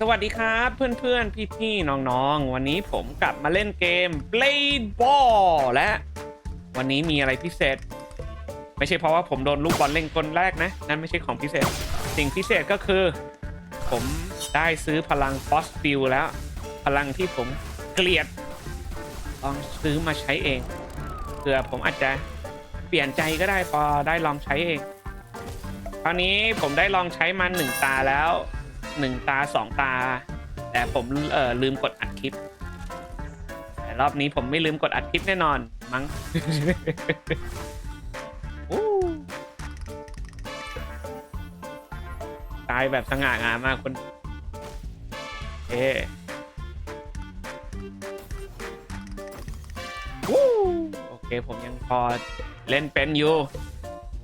สวัสดีครับเพื่อนๆ พี่ๆ น้องๆ วันนี้ผมกลับมาเล่นเกม Blade Ball และ วันนี้มีอะไรพิเศษ ไม่ใช่เพราะว่าผมโดนลูกบอลเล่นกลแรกนะ นั่นไม่ใช่ของพิเศษ สิ่งพิเศษก็คือ ผมได้ซื้อพลังฟอสฟิลแล้ว พลังที่ผมเกลียดลองซื้อมาใช้เองเผื่อผมอาจจะเปลี่ยนใจก็ได้พอได้ลองใช้เองคราวนี้ผมได้ลองใช้มันหนึ่งตาแล้ว หนึ่งตาสองตา แต่ผมเอ่อลืมกดอัดคลิปแต่รอบนี้ผมไม่ลืมกดอัดคลิปแน่นอนมั้ง อู้ตายแบบสง่างามมากคนเอวู้โอเคผมยังพอเล่นเป็นอยู่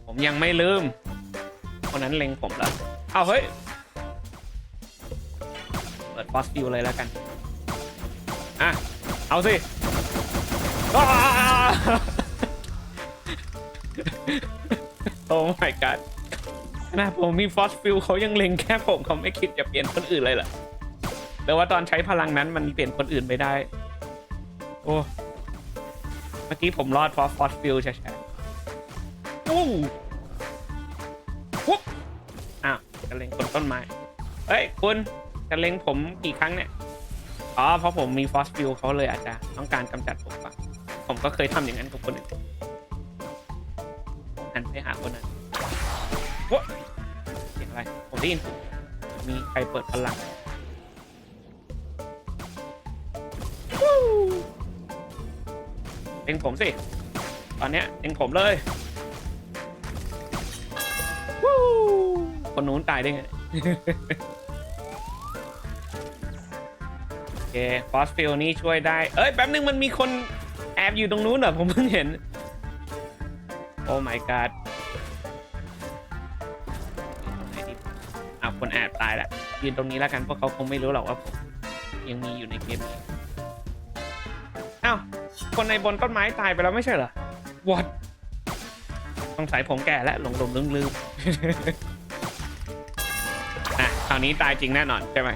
ผมยังไม่ลืม คนนั้นเล็งผมแล้วเอาเฮ้ยเปิดฟอสฟิลเลยแล้วกัน อะ เอาสิอ้าโอ้ my god นะผมมีฟอสฟิลเขายังเล็งแค่ผมเขาไม่คิดจะเปลี่ยนคนอื่นเลยเหรอแต่ว่าตอนใช้พลังนั้นมันเปลี่ยนคนอื่นไม่ได้ โอ้เมื่อกี้ผมรอดฟอสฟอสฟิลใช่ๆอู้ปุ๊บอ้าวจะเล็งคนต้นไม้ เฮ้ย คุณ จะเล็งผมกี่ครั้งเนี่ย อ๋อ เพราะผมมีฟอสฟิลเขาเลยอาจจะต้องการกำจัดผมปะผมก็เคยทำอย่างนั้นกับคนอื่นหันไปหาคนนั้นวะเสียงอะไร ผมได้ยิน มีใครเปิดพลังวู้เล็งผมสิ ตอนเนี้ยเล็งผมเลยวู้คนนู้นตายได้ไง เคฟอสฟิลนี่ช่วยได้ เอ้ย แป๊บนึงมันมีคนแอบอยู่ตรงนู้นเหรอ ผมเพิ่งเห็น โอ้ my god อาคนแอบตายละยืนตรงนี้แล้วกันเพราะเขาคงไม่รู้หรอกว่าผมยังมีอยู่ในเกมนี้อ้าว คนในบนต้นไม้ตายไปแล้วไม่ใช่เหรอ what สงสัยผมแก่แล้วหลงหลงลืมลืมอะคราวนี้ตายจริงแน่นอนใช่ไหม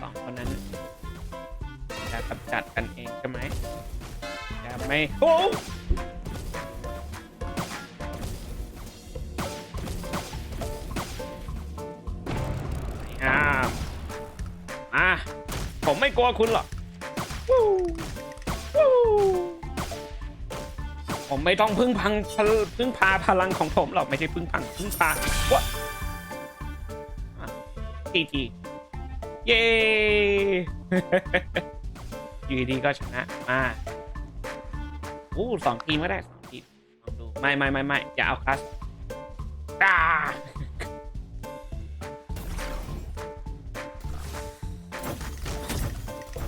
สองคนนั้นจะกำจัดกันเองใช่ไหมจะไม่โอ้อ่าอะผมไม่กลัวคุณหรอกวู้วู้ผมไม่ต้องพึ่งพังพึ่งพาพลังของผมหรอกไม่ใช่พึ่งพังพึ่งพาวะทีที เย้อยู่ดีก็ชนะมาอู้สองทีมก็ได้สองทีมลองดูไม่ไม่ไม่ไม่อย่าเอาคลาสอ่า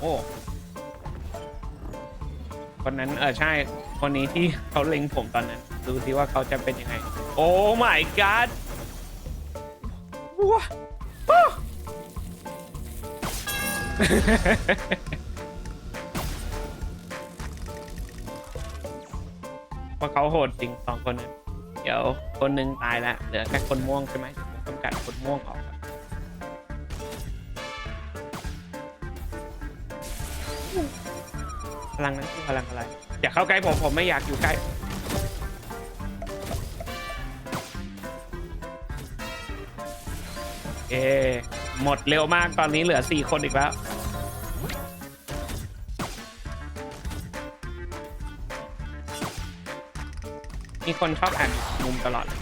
โอ้คนนั้นเออใช่ คนนี้ที่เขาเล็งผมตอนนั้น ดูสิว่าเขาจะเป็นยังไง โอ้ my god ว้า เพราะเขาโหดจริงสองคนนั้นเดี๋ยวคนหนึ่งตายแล้วเหลือแค่คนม่วงใช่ไหมเดี๋ยวผมกำกัดคนม่วงออกครับพลังนั้นคือพลังอะไร อย่าเข้าใกล้ผมผมไม่อยากอยู่ใกล้เอ หมดเร็วมากตอนนี้เหลือสี่คนอีกแล้ว มีคนชอบอ่านมุมตลอดเลยเนี่ย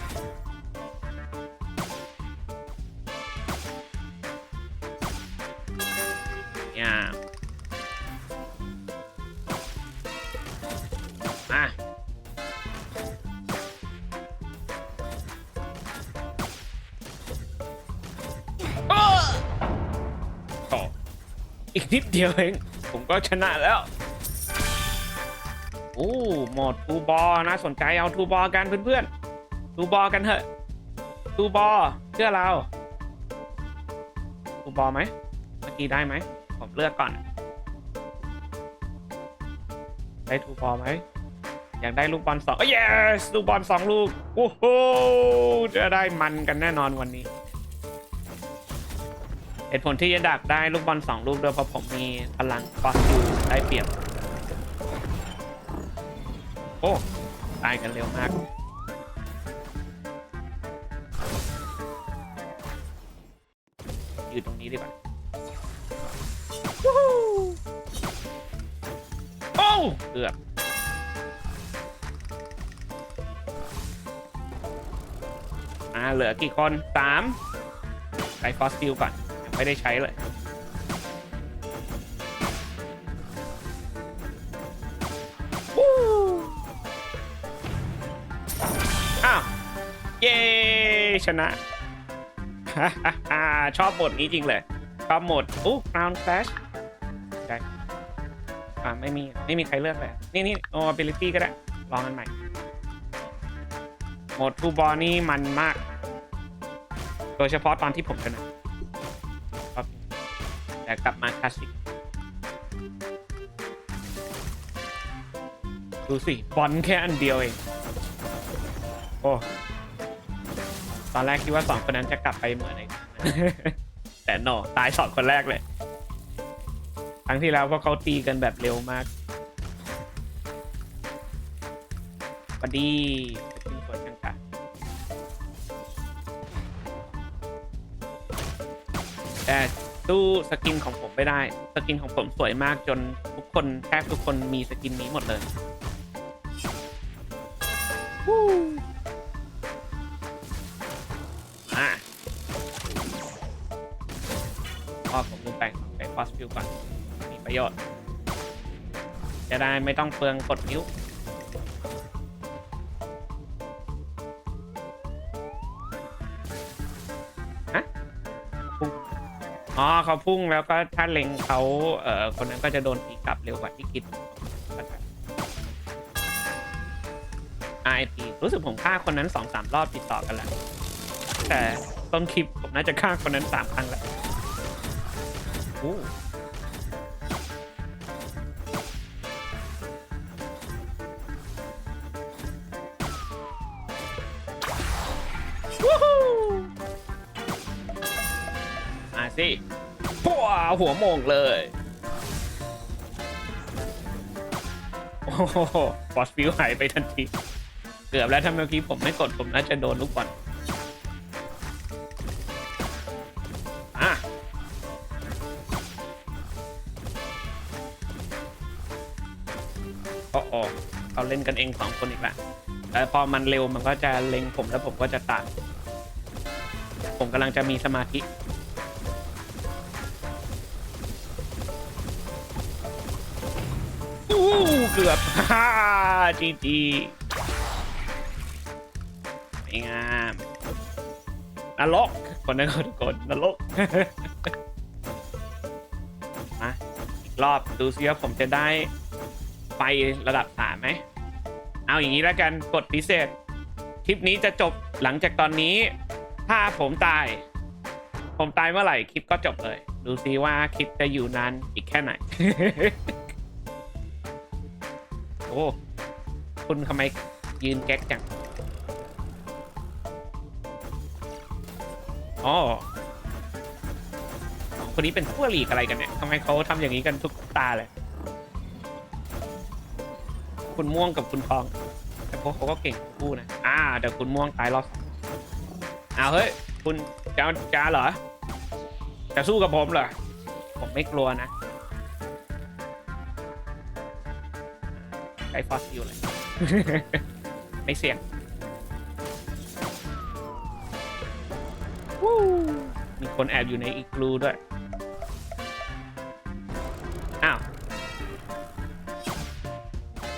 อีกนิดเดียวเอง ผมก็ชนะแล้ว โอ้โหมดทูบอน่าสนใจเอาทูบอกันเพื่อนๆทูบอกันเถอะทูบอเชื่อเราทูบอไหมเมื่อกี้ได้ไหมผมเลือกก่อนได้ทูบอไหมอยากได้ลูกบอลสองเอ้ย yes ลูกบอลสองลูกโอ้โหจะได้มันกันแน่นอนวันนี้ เหตุผลที่จะดักได้ลูกบอลสองลูกด้วยเพราะผมมีพลังฟอสซิลได้เปรียบ โอ้ตายกันเร็วมากอยู่ตรงนี้ดีกว่าโอ้เกือบอ่าเหลือกี่คนสามใช้ฟอสซิลก่อน ไม่ได้ใช้เลยอ้าว เย้ ชนะชอบโหมดนี้จริงเลย ชอบโหมดอู้ Crown Clash ใช่อ่าไม่มี ไม่มีใครเลือกเลย นี่นี่ o ability ก็ได้ ลองกันใหม่ โหมดทูบอลนี่มันมาก โดยเฉพาะตอนที่ผมชนะ แต่กลับมาคลาสสิกดูสิบอลแค่อันเดียวเอง โอ้ ตอนแรกคิดว่าสองคนนั้นจะกลับไปเหมือนไอ้แต่โนตายสองคนแรกเลยครั้งที่แล้วพวกเขาตีกันแบบเร็วมากพอดีเป็นสวนกันค่ะแต่ ตู้สกินของผมไม่ได้ สกินของผมสวยมากจนทุกคนแทบทุกคนมีสกินนี้หมดเลยวู้อะอ๋อผมลืมไปใส่ฟอสฟิลก่อนมีประโยชน์ จะได้ไม่ต้องเปลืองกดนิ้ว อ๋อเขาพุ่งแล้วก็ถ้าเล็งเขาเอ่อคนนั้นก็จะโดนตีกลับเร็วกว่าที่คิดเข้าใจ RIP รู้สึกผมฆ่าคนนั้นสองสามรอบติดต่อกันแล้ว แต่ต้นคลิปผมน่าจะฆ่าคนนั้นสามครั้งแล้วโอ้ สิปัวหัวโมงเลย โอ้โหฟอสฟิวหายไปทันที เกือบแล้วถ้าเมื่อกี้ผมไม่กดผมน่าจะโดนลูกบอลอะโอ้โอเขาเล่นกันเองสองคนอีกแล้วแต่พอมันเร็วมันก็จะเล็งผมแล้วผมก็จะตามผมกำลังจะมีสมาธิ เกือบฮ่าจีจีไม่งามนรกคนนั้นคนกดนรกมาอีกรอบดูซิว่าผมจะได้ไฟระดับสามไหม เอาอย่างนี้แล้วกันกดพิเศษ คลิปนี้จะจบหลังจากตอนนี้ ถ้าผมตาย ผมตายเมื่อไหร่คลิปก็จบเลย ดูซิว่าคลิปจะอยู่นานอีกแค่ไหน โอ้ คุณทำไมยืนแก๊กจัง อ๋อ คนนี้เป็นขั้วหลีกอะไรกันเนี่ยทำไมเขาทำอย่างนี้กันทุกตาเลย คุณม่วงกับคุณทอง แต่พวกเขาก็เก่งคู่นะ อ่าเดี๋ยวคุณม่วงตายรอบสองอ้าวเฮ้ย คุณจะจะเหรอ จะสู้กับผมเหรอ ผมไม่กลัวนะ ฟอสซิลเลย ไม่เสี่ยงวู้มีคนแอบอยู่ในอีกลูด้วย อ้าว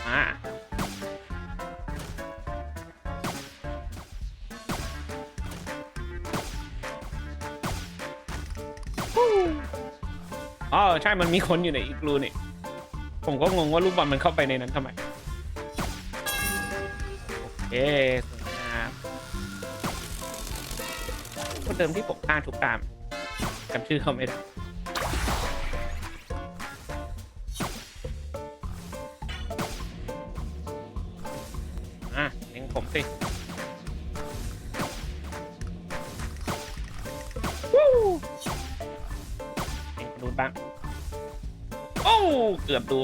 มาวู้อ๋อ ใช่ มันมีคนอยู่ในอีกลูนี่ ผมก็งงว่าลูกบอลมันเข้าไปในนั้นทำไมโอ เคสวยงามคนเดิมที่ผมฆ่าทุกตามจำชื่อเขาไม่ได้มเองผมสิวู้เองดูบ้าง โอ้ เกือบดู